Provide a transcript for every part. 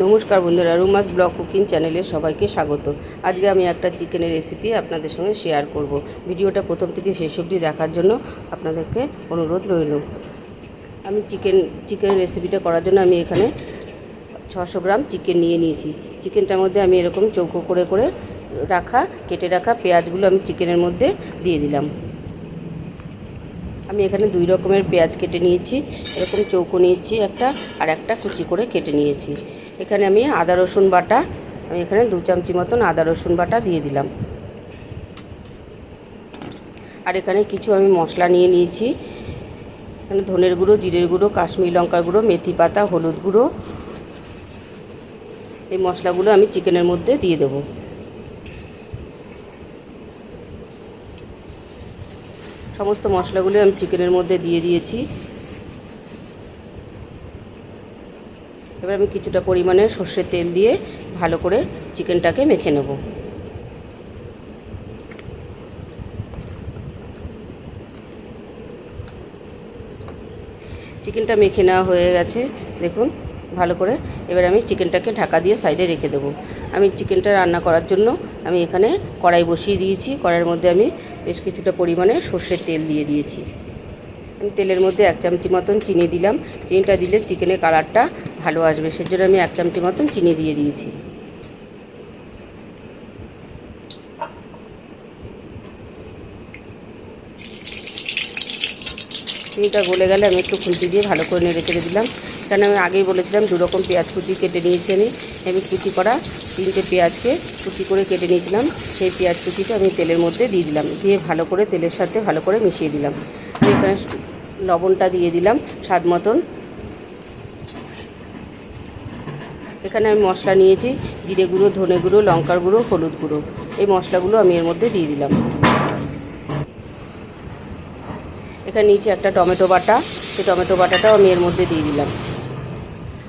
নমস্কার বন্ধুরা, রুমাস blog cooking চ্যানেলে সবাইকে স্বাগত। আজকে আমি একটা চিকেনের রেসিপি আপনাদের সঙ্গে শেয়ার করব। ভিডিওটা প্রথম থেকে শেষ অবধি দেখার জন্য আপনাদেরকে অনুরোধ রইল। আমি চিকেন চিকেন রেসিপিটা করার জন্য আমি এখানে ছশো গ্রাম চিকেন নিয়ে নিয়েছি। চিকেনটার মধ্যে আমি এরকম চৌকো করে করে রাখা, কেটে রাখা পেঁয়াজগুলো আমি চিকেনের মধ্যে দিয়ে দিলাম। আমি এখানে দুই রকমের পেঁয়াজ কেটে নিয়েছি, এরকম চৌকো নিয়েছি একটা আর একটা কুচি করে কেটে নিয়েছি। এখানে আমি আদা, রসুন বাটা, আমি এখানে দু চামচি মতন আদা, রসুন বাটা দিয়ে দিলাম। আর এখানে কিছু আমি মশলা নিয়ে নিয়েছি। এখানে ধনের গুঁড়ো, জিরের গুঁড়ো, কাশ্মীর লঙ্কার গুঁড়ো, মেথি পাতা, হলুদ গুঁড়ো। এই মশলাগুলো আমি চিকেনের মধ্যে দিয়ে দেবো। সমস্ত মশলাগুলো আমি চিকেনের মধ্যে দিয়ে দিয়েছি। এবার আমি কিছুটা পরিমাণে সর্ষের তেল দিয়ে ভালো করে চিকেনটাকে মেখে নেব। চিকেনটা মেখে নেওয়া হয়ে গেছে, দেখুন, ভালো করে। এবার আমি চিকেনটাকে ঢাকা দিয়ে সাইডে রেখে দেবো। আমি চিকেনটা রান্না করার জন্য আমি এখানে কড়াই বসিয়ে দিয়েছি। কড়াইয়ের মধ্যে আমি বেশ কিছুটা পরিমাণে সর্ষের তেল দিয়ে দিয়েছি। আমি তেলের মধ্যে এক চামচি মতন চিনি দিলাম। চিনিটা দিলে চিকেনের কালারটা ভালো আসবে, সেজন্য আমি এক চামচি মতন চিনি দিয়ে দিয়েছি। চিনিটা গলে গেলে আমি একটু খুন্তি দিয়ে ভালো করে নেড়ে চেড়ে দিলাম। কারণ আমি আগেই বলেছিলাম দু রকম পেঁয়াজ কুচি কেটে নিয়েছি আমি। আমি কুচি করা তিনটে পেঁয়াজকে কুচি করে কেটে নিয়েছিলাম। সেই পেঁয়াজ কুচিটা আমি তেলের মধ্যে দিয়ে দিলাম। দিয়ে ভালো করে তেলের সাথে ভালো করে মিশিয়ে দিলাম। এখানে লবণটা দিয়ে দিলাম স্বাদ মতন। এখানে আমি মশলা নিয়েছি, জিরে গুঁড়ো, ধনে গুঁড়ো, লঙ্কার গুঁড়ো, হলুদ গুঁড়ো। এই মশলাগুলো আমি এর মধ্যে দিয়ে দিলাম। এখানে নিয়েছি একটা টমেটো বাটা, সেই টমেটো বাটাটাও আমি এর মধ্যে দিয়ে দিলাম।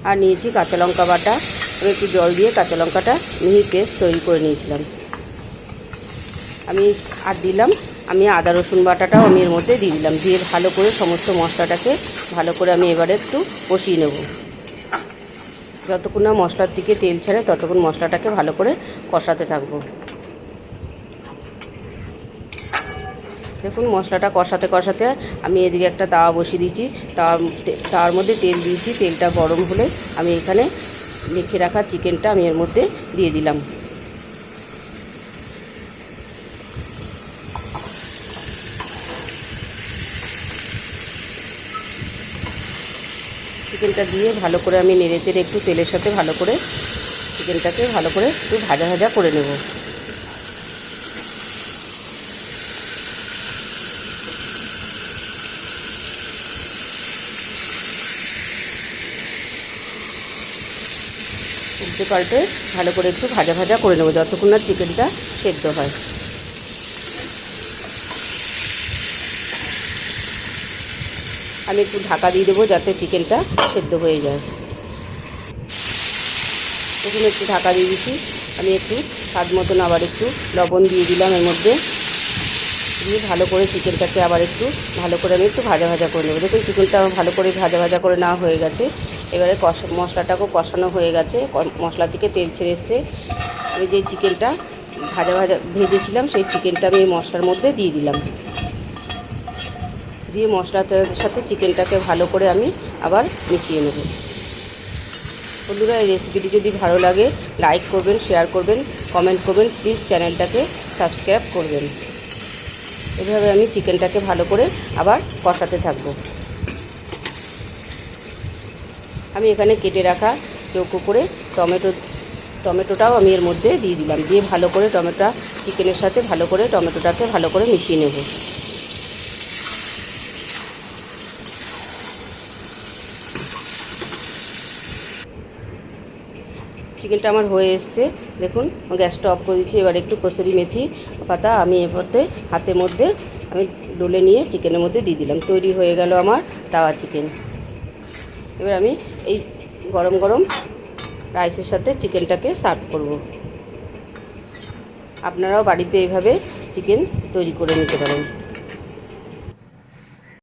আর নিয়েছি কাঁচা লঙ্কা বাটা, আমি একটু জল দিয়ে কাঁচা লঙ্কাটা মিহি পেস্ট তৈরি করে নিয়েছিলাম। আমি আর দিলাম, আমি আদা রসুন বাটাটাও আমি এর মধ্যে দিয়ে দিলাম। দিয়ে ভালো করে সমস্ত মশলাটাকে ভালো করে আমি এবারে একটু কষিয়ে নেব। যতক্ষণ না মশলার দিকে তেল ছাড়ে, ততক্ষণ মশলাটাকে ভালো করে কষাতে থাকব। দেখুন, মশলাটা কষাতে কষাতে আমি এদিকে একটা তাওয়া বসিয়ে দিয়েছি। তাওয়ার তাওয়ার মধ্যে তেল দিয়েছি। তেলটা গরম হলে আমি এখানে মেখে রাখা চিকেনটা আমি এর মধ্যে দিয়ে দিলাম। চিকেনটা দিয়ে ভালো করে আমি নেড়ে চেড়ে একটু তেলের সাথে ভালো করে চিকেনটাকে ভালো করে একটু ভাজা ভাজা করে নেব। উল্টে পাল্টে ভালো করে একটু ভাজা ভাজা করে নেব, যতক্ষণ না চিকেনটা সেদ্ধ হয়। আমি একটু ঢাকা দিয়ে দেবো যাতে চিকেনটা সেদ্ধ হয়ে যায়। প্রথমে একটু ঢাকা দিয়ে দিচ্ছি। আমি একটু স্বাদ মতন আবার একটু লবণ দিয়ে দিলাম এর মধ্যে। দিয়ে ভালো করে চিকেনটাকে আবার একটু ভালো করে আমি একটু ভাজা ভাজা করে নেব। দেখুন চিকেনটা ভালো করে ভাজা ভাজা করে নেওয়া হয়ে গেছে। এবারে কষা, মশলাটাকেও কষানো হয়ে গেছে। মশলা থেকে তেল ছেড়ে এসছে। আমি যে চিকেনটা ভাজা ভাজা ভেজেছিলাম সেই চিকেনটা আমি এই মশলার মধ্যে দিয়ে দিলাম। দিয়ে মশলাটার সাথে চিকেনটাকে ভালো করে আমি আবার মিশিয়ে নেব। বন্ধুরা, এই রেসিপিটি যদি ভালো লাগে লাইক করবেন শেয়ার করবেন কমেন্ট করবেন প্লিজ চ্যানেলটাকে সাবস্ক্রাইব করবেন। এভাবে আমি চিকেনটাকে ভালো করে আবার কষাতে থাকব। আমি এখানে কেটে রাখা চৌকো করে টমেটো, টমেটোটাও আমি এর মধ্যে দিয়ে দিলাম। দিয়ে ভালো করে টমেটো, চিকেনের সাথে ভালো করে টমেটোটাকে ভালো করে মিশিয়ে নেব। চিকেনটা আমার হয়ে এসছে। দেখুন গ্যাসটা অফ করে দিচ্ছি। এবার একটু কসুরি মেথি পাতা আমি এর মধ্যে হাতের মধ্যে আমি ডলে নিয়ে চিকেনের মধ্যে দিয়ে দিলাম। তৈরি হয়ে গেল আমার তাওয়া চিকেন। এবার আমি এই গরম গরম রাইসের সাথে চিকেনটাকে সার্ভ করব। আপনারাও বাড়িতে এইভাবে চিকেন তৈরি করে নিতে পারেন।